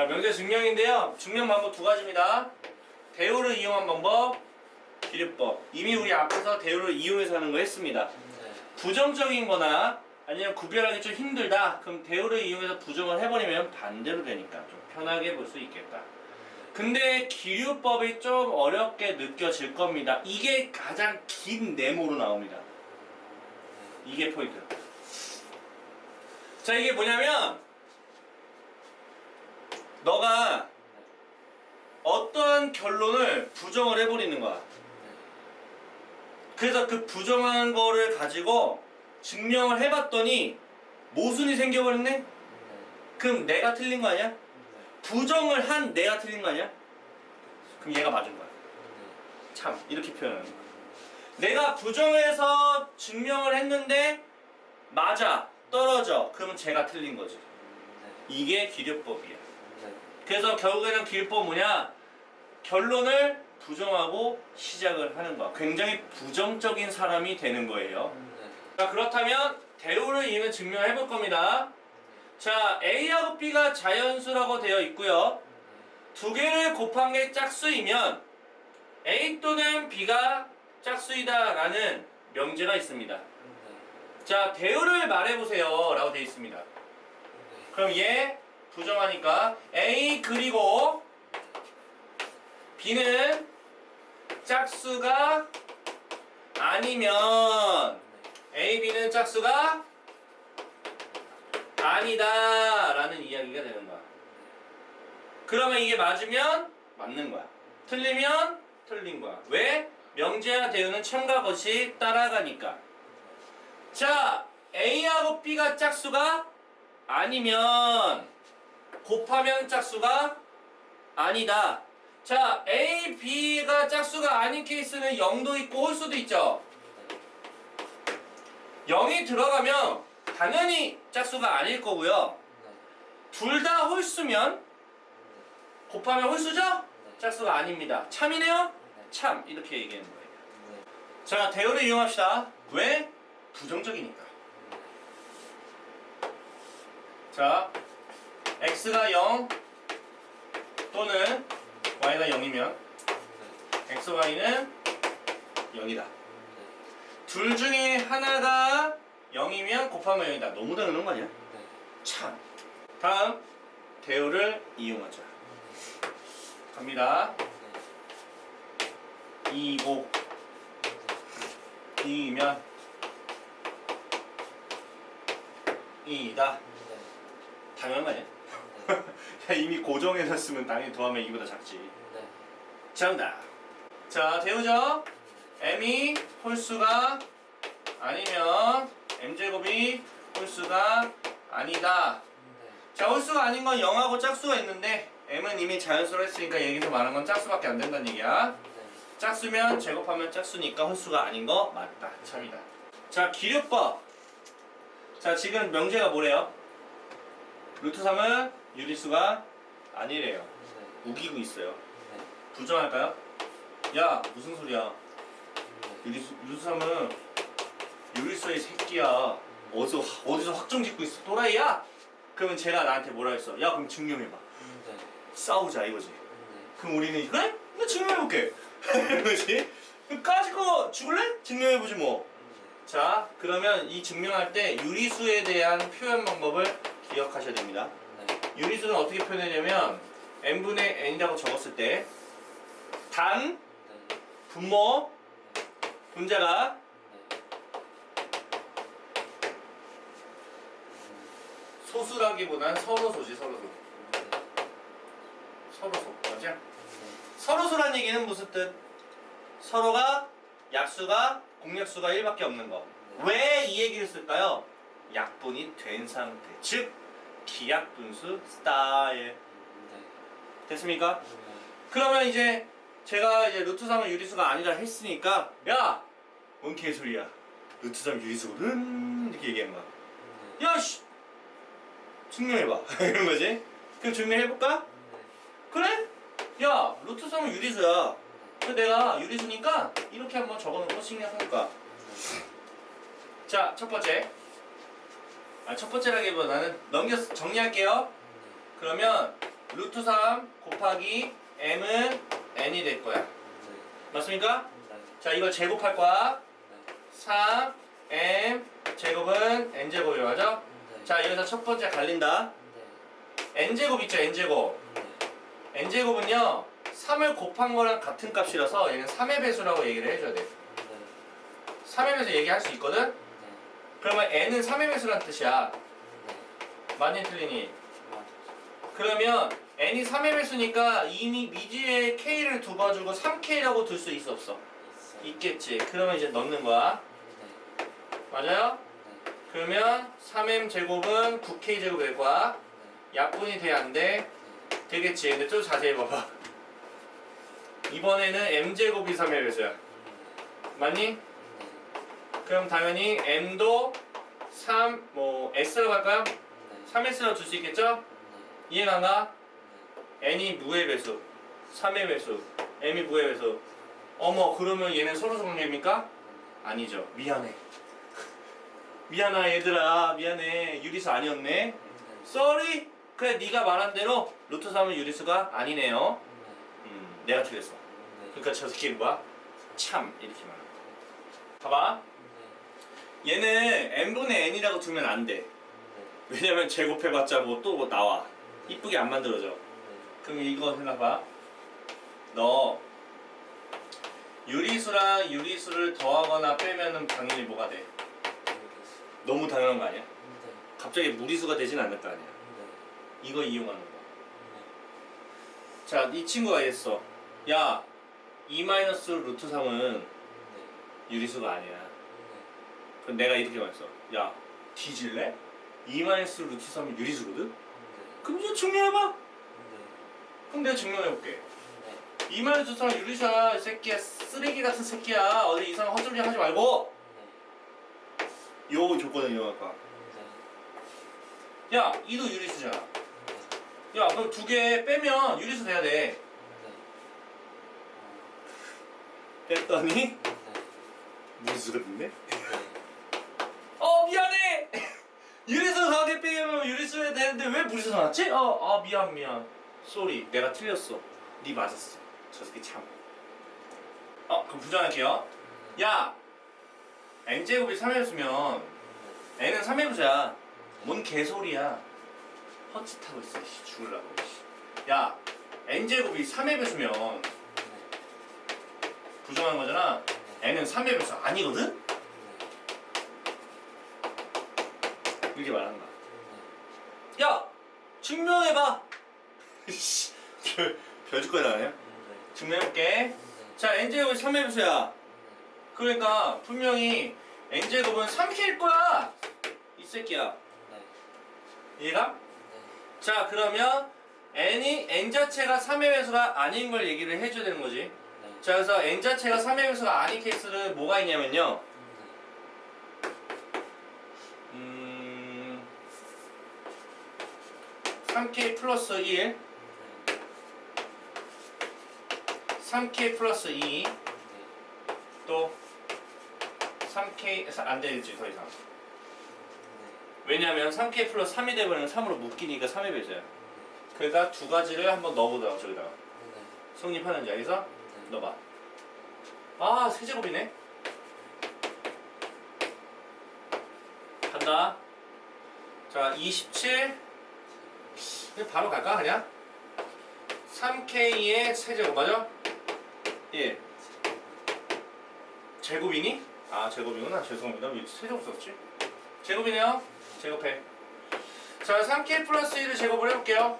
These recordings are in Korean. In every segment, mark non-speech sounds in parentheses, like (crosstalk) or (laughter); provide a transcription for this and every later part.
자, 명제 증명인데요. 증명 방법 두 가지입니다. 대우를 이용한 방법, 기류법. 이미 우리 앞에서 대우를 이용해서 하는 거 했습니다. 네. 부정적인 거나 아니면 구별하기 좀 힘들다. 그럼 대우를 이용해서 부정을 해버리면 반대로 되니까 좀 편하게 볼 수 있겠다. 근데 기류법이 좀 어렵게 느껴질 겁니다. 이게 가장 긴 네모로 나옵니다. 이게 포인트. 자, 이게 뭐냐면, 너가 어떠한 결론을 부정을 해버리는 거야. 그래서 그 부정한 거를 가지고 증명을 해봤더니 모순이 생겨버렸네? 그럼 내가 틀린 거 아니야? 부정을 한 내가 틀린 거 아니야? 그럼 얘가 맞은 거야. 참 이렇게 표현하는 거야. 내가 부정해서 증명을 했는데 맞아 떨어져 그러면 제가 틀린 거지. 이게 기류법이야. 그래서 결국에는 기류법 뭐냐? 결론을 부정하고 시작을 하는 거야. 굉장히 부정적인 사람이 되는 거예요. 자 그렇다면 대우를 이용해 증명해 볼 겁니다. 자 A하고 B가 자연수라고 되어 있고요. 두 개를 곱한 게 짝수이면 A 또는 B가 짝수이다라는 명제가 있습니다. 자 대우를 말해 보세요 라고 되어 있습니다. 그럼 얘 부정하니까 A 그리고 B는 짝수가 아니면 A, B는 짝수가 아니다 라는 이야기가 되는 거야. 그러면 이게 맞으면 맞는 거야. 틀리면 틀린 거야. 왜? 명제와 대우는 첨가 것이 따라가니까. 자, A하고 B가 짝수가 아니면 곱하면 짝수가 아니다. 자, A, B가 짝수가 아닌 케이스는 0도 있고 홀수도 있죠. 0이 들어가면 당연히 짝수가 아닐 거고요. 둘 다 홀수면 곱하면 홀수죠? 짝수가 아닙니다. 참이네요? 참 이렇게 얘기하는 거예요. 자, 대우를 이용합시다. 왜? 부정적이니까. 자, x가 0 또는 y가 0이면 x, y는 0이다. 둘 중에 하나가 0이면 곱하면 0이다. 너무 당연한 거 아니야? 참. 다음, 대우를 이용하자. 갑니다. 2고 2면 2다. 당연한 거 아니야? (laughs) 야, 이미 고정해놨으면 당연히 더하면 2보다 작지. 정답. 자, 대우죠? m이 홀수가 아니면 m제곱이 홀수가 아니다. 자, 홀수가 아닌 건 0하고 짝수가 있는데 m은 이미 자연수로 했으니까 여기서 말한 건 짝수밖에 안 된다는 얘기야. 짝수면 제곱하면 짝수니까 홀수가 아닌 거 맞다. 참이다. 자, 기류법. 자, 지금 명제가 뭐래요? 루트 3은 유리수가 아니래요. 우기고 있어요. 부정할까요? 야, 무슨 소리야? 유리수, 유리수 3은 유리수의 새끼야. 어디서, 어디서 확정 짓고 있어? 또라이야? 그러면 제가 나한테 뭐라 했어? 야, 그럼 증명해봐. 싸우자, 이거지. 그럼 우리는, 그래? 나 증명해볼게. (laughs) 그럼 까짓거 죽을래? 증명해보지 뭐. 자, 그러면 이 증명할 때 유리수에 대한 표현 방법을 기억하셔야 됩니다. 유리수는 어떻게 표현하냐면 n분의 n이라고 적었을 때 단, 분모, 분자가 소수라기보단 서로소지 서로소 서로소 맞아? 서로소란 얘기는 무슨 뜻? 서로가 약수가 공약수가 1밖에 없는 거. 왜 이 얘기를 쓸까요? 약분이 된 상태. 즉 기약분수 스타일. 됐습니까? 그러면 이제 제가 이제 루트 3은 유리수가 아니라 했으니까 야! 뭔 개소리야. 루트 3 유리수는 이렇게 얘기하는 거야. 야 씨! 증명해봐. (laughs) 이런 거지. 그럼 증명해볼까? 그래? 야 루트 3은 유리수야. 그 내가 유리수니까 이렇게 한번 적어놓고 생략해볼까? 자, 첫 번째. 아, 첫 번째라기보다는 넘겨 정리할게요. 그러면 루트 3 곱하기 m은 n이 될 거야. 맞습니까? 자, 이걸 제곱할 거야. 3 m 제곱은 n 제곱이 맞아? 자, 여기서 첫 번째 갈린다. n 제곱 있죠, n 제곱. n 제곱은요. 3을 곱한 거랑 같은 값이라서 얘는 3의 배수라고 얘기를 해줘야 돼. 3의 배수 얘기할 수 있거든? 그러면 n은 3의 배수란 뜻이야. 맞니 틀리니? 그러면 n이 3의 배수니까 이미 미지의 k를 두어주고 3k라고 둘 수 있어 없어? 있겠지. 그러면 이제 넣는 거야. 맞아요? 그러면 3m 제곱은 9k 제곱이 될 거야. 약분이 돼안 돼? 되겠지. 근데 좀 자세히 봐봐. 이번에는 m 제곱이 3의 배수야. 맞니? 그럼 당연히 m도 3, 뭐 s로 갈까요? 3s로 줄 수 있겠죠? 이해가 안 가? n이 무의 배수, 3의 배수, m이 무의 배수. 어머, 그러면 얘는 서로 관계입니까? 아니죠. 미안해. (laughs) 미안하 얘들아, 미안해. 유리수 아니었네. Sorry. 그래, 네가 말한 대로 루트 3은 유리수가 아니네요. 음, 내가 틀렸어. 그러니까 저 새끼는 뭐야? 참 이렇게 말해. 봐봐. 얘는 n분의 n이라고 두면 안 돼. 왜냐면 제곱해봤자 뭐 또 뭐 나와. 이쁘게 안 만들어져. 그럼 이거 생각봐. 너 유리수랑 유리수를 더하거나 빼면은 당연히 뭐가 돼? 너무 당연한 거 아니야? 갑자기 무리수가 되진 않을 거 아니야. 이거 이용하는 거야. 자, 이 친구가 이랬어. 야, 2 마이너스 루트 3은 유리수가 아니야. 그럼 내가 이렇게 말했어. 야, 뒤질래? 2 마이너스 루트 3은 유리수거든? 그럼 이제 증명해봐. 그럼 내가 증명해볼게. 2 마이너스 루트 3은 유리수야, 이 새끼야. 쓰레기 같은 새끼야. 어디 이상한 헛소리 하지 말고. 요 조건을 이용할 거야. 야, 이도 유리수잖아. 야, 그럼 두 개 빼면 유리수 돼야 돼. 뺐더니 무리수가 됐네? (laughs) 어 미안해 유리수 가게 빼면 유리수 해야 되는데 왜 무리수 나왔지? 어 아 미안 미안. 쏘리 내가 틀렸어. 네 맞았어. 저 새끼 참 어 그럼 부정할게요. 야! n제곱이 3회수면 n은 3회수야. 뭔 개소리야. 헛짓하고 있어 씨. 죽을라고 씨. 야 n제곱이 3의 배수면 부정한 거잖아. N은 3의 배수 아니거든? 이렇게 말하는 거야 야! 증명해봐! 씨, 별, 별 짓거리 나네 증명해볼게. 자 n제곱이 3의 배수야 그러니까 분명히 n제곱은 3k일 거야. 이 새끼야. 이해가? 자 그러면 n이 n 자체가 3의 배수가 아닌 걸 얘기를 해줘야 되는 거지. 자 그래서 n 자체가 3의 배수가 아닌 케이스는 뭐가 있냐면요 3k 플러스 1 3k 플러스 2 또 3k 안 되지 더 이상. 왜냐면 3k 플러스 3이 되버리면 3으로 묶이니까 3의 배수야. 그러니까 두 가지를 한번 넣어보자 저기다가. 성립하는지 알겠어? 넣어봐. 아 세제곱이네. 간다. 자 27 그냥 바로 갈까 그냥? 3k의 세제곱 맞아? 예 제곱이니? 아 제곱이구나 죄송합니다 왜 세제곱 썼지? 제곱이네요 제곱해 자 3k 플러스 1을 제곱을 해볼게요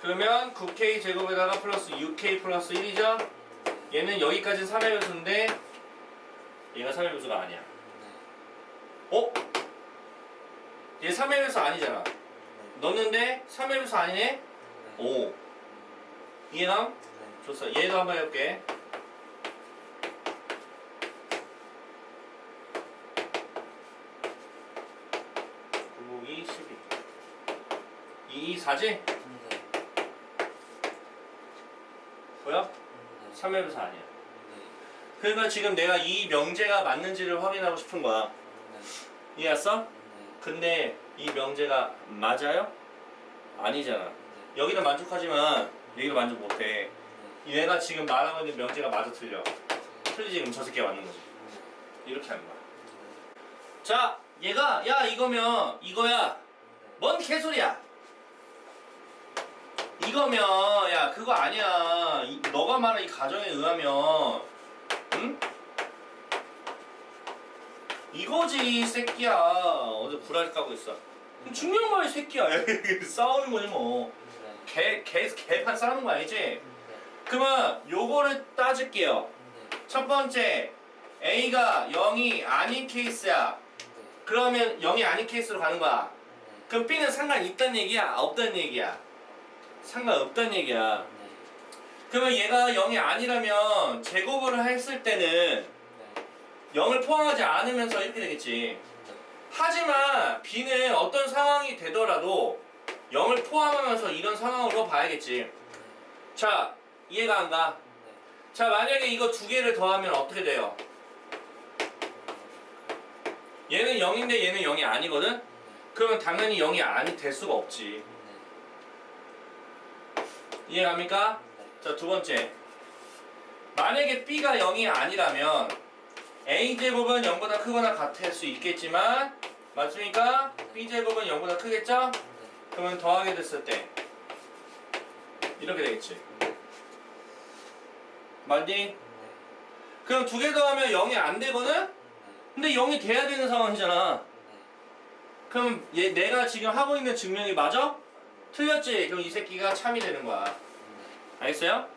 그러면 9k 제곱에다가 플러스 6k 플러스 1이죠 얘는 여기까지 3의 배수인데 얘가 3의 배수가 아니야 어? 얘 3의 배수 아니잖아 넣었는데 3의 배수 아니네? 오. 이해감? 좋았어 얘도 한번 해볼게. 곱하기 12 2, 2, 4지? 보여? 3의 배수 아니야. 그러니까 지금 내가 이 명제가 맞는지를 확인하고 싶은 거야. 이해했어? 근데 이 명제가 맞아요? 아니잖아. 여기는 만족하지만 여기는 만족 못해. 얘가 지금 말하고 있는 명제가 맞아 틀려. 틀리지 그럼 저 새끼가 맞는 거지. 이렇게 하는 거야. 자, 얘가 야 이거면 이거야. 뭔 개소리야? 이거면 야 그거 아니야. 이- 너가 말한 이 가정에 의하면 이거지 이 새끼야. 어제 불알 까고 있어. 중요한 이 새끼야. (laughs) 싸우는 거지 뭐. 개, 개, 개판 싸우는 거 아니지? 그러면 요거를 따질게요. 첫 번째, A가 0이 아닌 케이스야. 그러면 0이 아닌 케이스로 가는 거야. 그럼 B는 상관 있다는 얘기야? 없다는 얘기야? 상관 없다는 얘기야. 그러면 얘가 0이 아니라면 제곱을 했을 때는 0을 포함하지 않으면서 이렇게 되겠지. 하지만 B는 어떤 상황이 되더라도 0을 포함하면서 이런 상황으로 봐야겠지. 자, 이해가 안 가? 자, 만약에 이거 두 개를 더하면 어떻게 돼요? 얘는 0인데 얘는 0이 아니거든? 그러면 당연히 0이 아니 될 수가 없지. 이해갑니까? 자, 두 번째. 만약에 B가 0이 아니라면 A제곱은 0보다 크거나 같을 수 있겠지만 맞습니까? B제곱은 0보다 크겠죠? 그러면 더하게 됐을 때 이렇게 되겠지. 맞니? 그럼 두 개 더하면 0이 안 되거든? 근데 0이 돼야 되는 상황이잖아. 그럼 얘 내가 지금 하고 있는 증명이 맞아? 틀렸지? 그럼 이 새끼가 참이 되는 거야. 알겠어요?